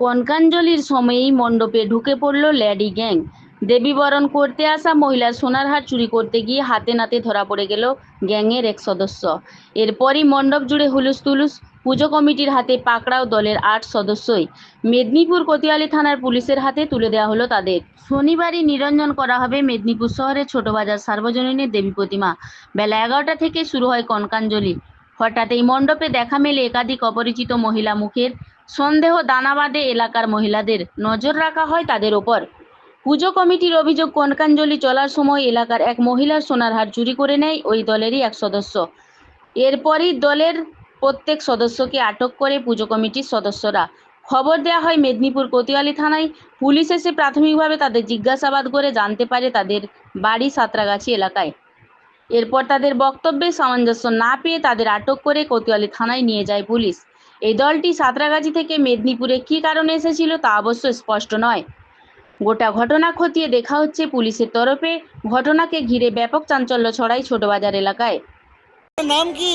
কনকাঞ্জলির সময়েই মণ্ডপে ঢুকে পড়ল ল্যাডি গ্যাং। দেবীবরণ করতে আসা মহিলার সোনার হার চুরি করতে গিয়ে হাতে নাতে ধরা পড়ে গেল গ্যাংয়ের এক সদস্য। এরপরই মণ্ডপ জুড়ে হুলুস তুলুস, পুজো কমিটির হাতে পাকড়াও দলের আট সদস্যই। মেদিনীপুর কোতোয়ালি থানার পুলিশের হাতে তুলে দেওয়া হলো তাদের। শনিবারই নিরঞ্জন করা হবে মেদিনীপুর শহরের ছোটবাজার সার্বজনীনের দেবী প্রতিমা। বেলা এগারোটা থেকে শুরু হয় কনকাঞ্জলি। হঠাৎ এই মণ্ডপে দেখা মেলে একাধিক অপরিচিত মহিলা মুখের সন্দেহ দানাবাদে এলাকার মহিলাদের নজর রাখা হয় তাদের ওপর। পুজো কমিটির অভিযোগ, কনকাঞ্জলি চলার সময় এলাকার এক মহিলার সোনার হার চুরি করে নেয়, ওই দলেরই এক সদস্য। এরপরই দলের প্রত্যেক সদস্যকে আটক করে পুজো কমিটির সদস্যরা। খবর দেওয়া হয় মেদিনীপুর কোতোয়ালি থানায়। পুলিশ এসে প্রাথমিকভাবে তাদের জিজ্ঞাসাবাদ করে জানতে পারে তাদের বাড়ি সাঁতরাগাছি এলাকায়। এরপর তাদের বক্তব্যে সামঞ্জস্য না পেয়ে তাদের আটক করে কোতোয়ালি থানায় নিয়ে যায় পুলিশ। এই দলটি সাঁতরাগাছি থেকে মেদিনীপুরে কী কারণে এসেছিল তা অবশ্য স্পষ্ট নয়। গোটা ঘটনা খতিয়ে দেখা হচ্ছে পুলিশের তরফে। ঘটনাকে ঘিরে ব্যাপক চাঞ্চল্য ছড়ায় ছোটবাজার এলাকায়। নাম কি?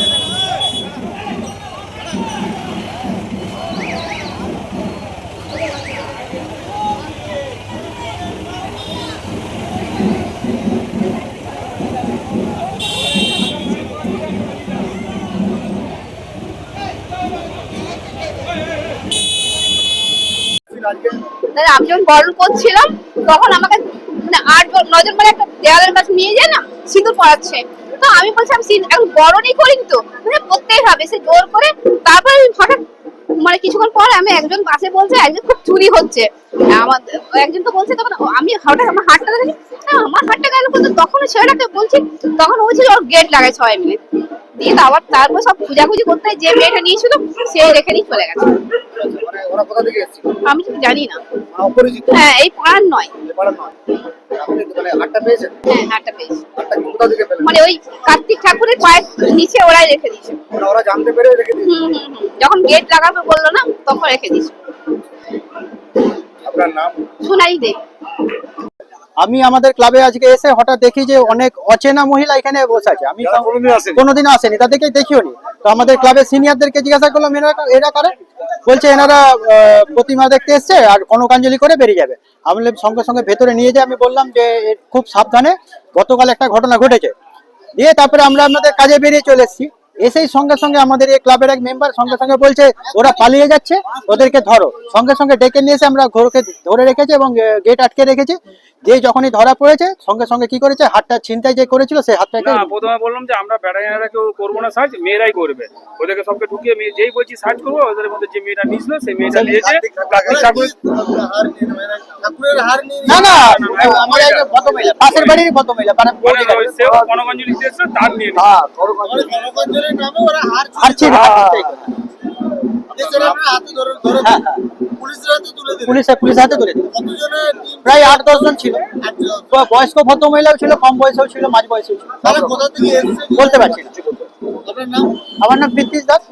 তাহলে আমি যখন বরণ করছিলাম তখন আমাকে মানে আট জন- নজন মানে একটা দেওয়ালের কাছে নিয়ে যায় না সিঁদুর পড়াচ্ছে। তো আমি বলছি আমি সিঁদুর- এখন বরণই করিনি তো? মানে পড়তেই হবে। সে জোর করে তারপরে হঠাৎ মানে কিছুক্ষণ পর আমি একজন পাশে বলছে একজন খুব চুরি হচ্ছে। আমার একজন তো বলছে তখন আমি হঠাৎ আমার হাতটা দেখি "না, আমার হাতটা কেন বলতো তখন ছেলেটাকে বলছি তখন ও ওর গেট লাগায় সবাই মিলে দিয়ে তো আবার তারপর সব খুঁজাখুঁজি করতে যে মেয়েটা নিয়েছিল সে রেখে নিয়ে চলে গেছে। মানে ওরা কোথা থেকে এসেছিল? আমি তো জানি না। অপরিচিত? হ্যাঁ এই পাড়ার নয়। এবারে নয়। আপনি মানে পেয়েছেন? হ্যাঁ হাটটা পেয়েছি। হাটটা কোথা থেকে পেলেন? মানে ওই কার্তিক ঠাকুরের পায়ের নিচে ওরাই রেখে দিয়েছে। মানে ওরা জানতে পেরে রেখে দিয়েছে? হুম হুম হুম। যখন গেট লাগাবে বলল না তখন রেখে দিয়েছে। আপনার নাম? সোনাই দে। আমি আমাদের ক্লাবে আজকে এসে হঠাৎ দেখি যে অনেক অচেনা মহিলা এখানে বসে আছে। আমি। কোনোদিন আসেনি। তাদেরকে দেখিও নি তো আমাদের ক্লাবের সিনিয়রদেরকে জিজ্ঞাসা করলাম, এরা এরা কারে? বলছে, এনারা প্রতিমা দেখতে এসছে আর কনকাঞ্জলি করে বেরিয়ে যাবে। আমি সঙ্গে সঙ্গে ভেতরে নিয়ে যাই আমি বললাম যে খুব সাবধানে গতকাল একটা ঘটনা ঘটেছে। দিয়ে তারপরে আমরা আমাদের কাজে বেরিয়ে চলে এসেছি। এসেই সঙ্গে সঙ্গে আমাদের এই ক্লাবের এক মেম্বার সঙ্গে সঙ্গে বলছে ওরা পালিয়ে যাচ্ছে ওদেরকে ধরো। সঙ্গে সঙ্গে ডেকে নিয়ে এসে আমরা ঘরকে ধরে রেখেছি এবং গেট আটকে রেখেছি। যে যখনই ধরা পড়েছে সঙ্গে সঙ্গে কি করেছে হাতটা ছিনতাই যে করেছিল সেই হাতটাকে প্রথমে বললাম যে আমরা বেড়াইনারা কেউ করব না সার্চ মেয়েরাই করবে। ওদেরকে সবকে ঢুকিয়ে মেয়ে যেই বলছি সার্চ করব ওদের মধ্যে যে মেয়েটা নিয়েছিল সেই মেয়েটা নিয়েছে। কার্তিক ঠাকুর হার নিয়ে নেবে, মানে ঠাকুরের হার নিয়ে না না আমাদের একটা ভদ্রমহিলা পাশের বাড়ির মানে সেও তার নিয়ে হ্যাঁ নামে ওরা হ্যাঁ, হ্যাঁ। প্রায় আট দশ জন ছিল। বয়স্ক ব- মহিলাও ছিল কম বয়সেও ছিল মাঝ বয়সেও ছিল। তারা কোথা থেকে বলতে পারছি না। আমার নাম প্রীতিশ দাস।